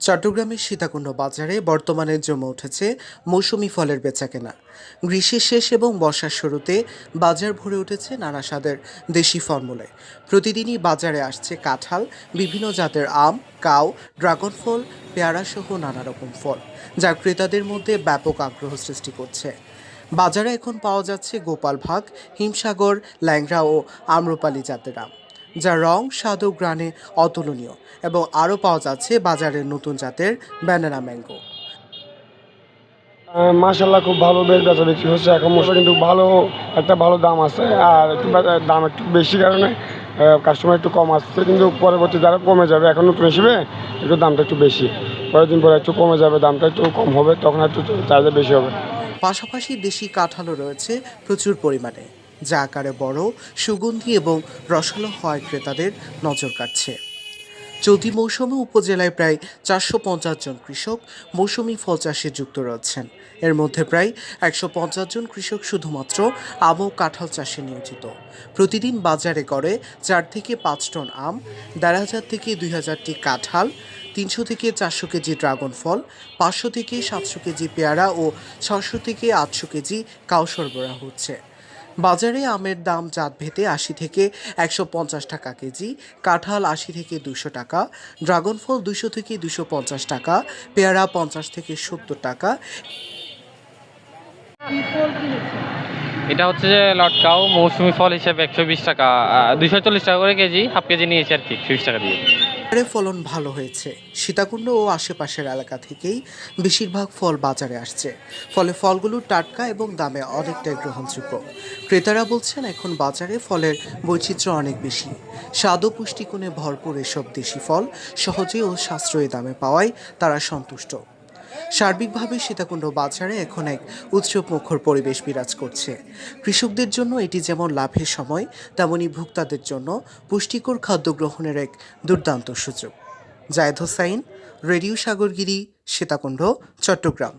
চট্টগ্রামের সীতাকুণ্ড বাজারে বর্তমানে জমে উঠেছে মৌসুমি ফলের বেচাকেনা। গ্রীষ্মের শেষ এবং বর্ষার শুরুতে বাজার ভরে উঠেছে নানা স্বাদের দেশি ফলমূলে। প্রতিদিনই বাজারে আসছে কাঁঠাল, বিভিন্ন জাতের আম, কাউ, ড্রাগন ফল, পেয়ারা সহ নানা রকম ফল, যা ক্রেতাদের মধ্যে ব্যাপক আগ্রহ সৃষ্টি করছে। বাজারে এখন পাওয়া যাচ্ছে গোপাল ভাগ, হিমসাগর, ল্যাংড়া ও আম্রপালি জাতের আম। যা রং স্বাদ ও গ্রানে অতুলনীয় এবং আরও পাওয়া যাচ্ছে বাজারের নতুন জাতের ব্যানানা ম্যাঙ্গো। মাসাল্লাহ খুব ভালো বেশ বেচা বিক্রি হচ্ছে। এখন মশলা কিন্তু ভালো একটা ভালো দাম আছে। আর একটু দাম একটু বেশি কারণে কাস্টমার একটু কম আসছে কিন্তু পরবর্তী যারা কমে যাবে এখন নতুন হিসেবে একটু দামটা একটু বেশি। পরের দিন পরে একটু কমে যাবে দামটা একটু কম হবে তখন একটু চার্জে বেশি হবে। পাশাপাশি দেশি কাঁঠালও রয়েছে প্রচুর পরিমাণে। যা আকারে বড়, সুগন্ধি এবং রসালো হওয়ায় ক্রেতাদের নজর কাটছে চলতি মৌসুমে উপজেলায় প্রায় চারশো পঞ্চাশ জন কৃষক, মৌসুমি ফল চাষে যুক্ত রয়েছেন। এর মধ্যে প্রায় একশো পঞ্চাশ জন কৃষক শুধুমাত্র আম ও কাঁঠাল চাষে নিয়োজিত। প্রতিদিন বাজারে গড়ে চার থেকে পাঁচ টন আম, দেড় হাজার থেকে দুই হাজারটি কাঁঠাল, তিনশো থেকে চারশো কেজি ড্রাগন ফল, পাঁচশো থেকে সাতশো কেজি পেয়ারা ও ছশো থেকে আটশো কেজি কাউ সরবরাহ হচ্ছে। বাজারে আমের দাম জাত ভেদে আশি থেকে একশো পঞ্চাশ টাকা কেজি কাঁঠাল আশি থেকে দুশো টাকা ড্রাগন ফল দুশো থেকে দুশো পঞ্চাশ টাকা পেয়ারা পঞ্চাশ থেকে সত্তর টাকা। এটা হচ্ছে যে লটকাও মৌসুমি ফল হিসেবে একশো বিশ টাকা দুশো চল্লিশ টাকা করে কেজি হাফ কেজি নিয়েছি আর কি একশো বিশ টাকা দিয়ে। ফলন ভালো হয়েছে। সীতাকুণ্ড ও আশেপাশের এলাকা থেকেই বেশিরভাগ ফল বাজারে আসছে। ফলে ফলগুলো টাটকা এবং দামে অনেকটাই গ্রহণযোগ্য। ক্রেতারা বলছেন, এখন বাজারে ফলের বৈচিত্র্য অনেক বেশি। স্বাদ ও পুষ্টিগুণে ভরপুর এসব দেশি ফল সহজে ও সাশ্রয়ী দামে পাওয়ায় তারা সন্তুষ্ট। সার্বিকভাবে সীতাকুণ্ড বাজারে এখন এক উৎসব মুখর পরিবেশ বিরাজ করছে। কৃষকদের জন্য এটি যেমন লাভের সময়, তেমনি ভোক্তাদের জন্য পুষ্টিকর খাদ্য গ্রহণের এক দুর্দান্ত সুযোগ। জায়দ হোসাইন, রেডিও সাগরগিরি, সীতাকুণ্ড, চট্টগ্রাম।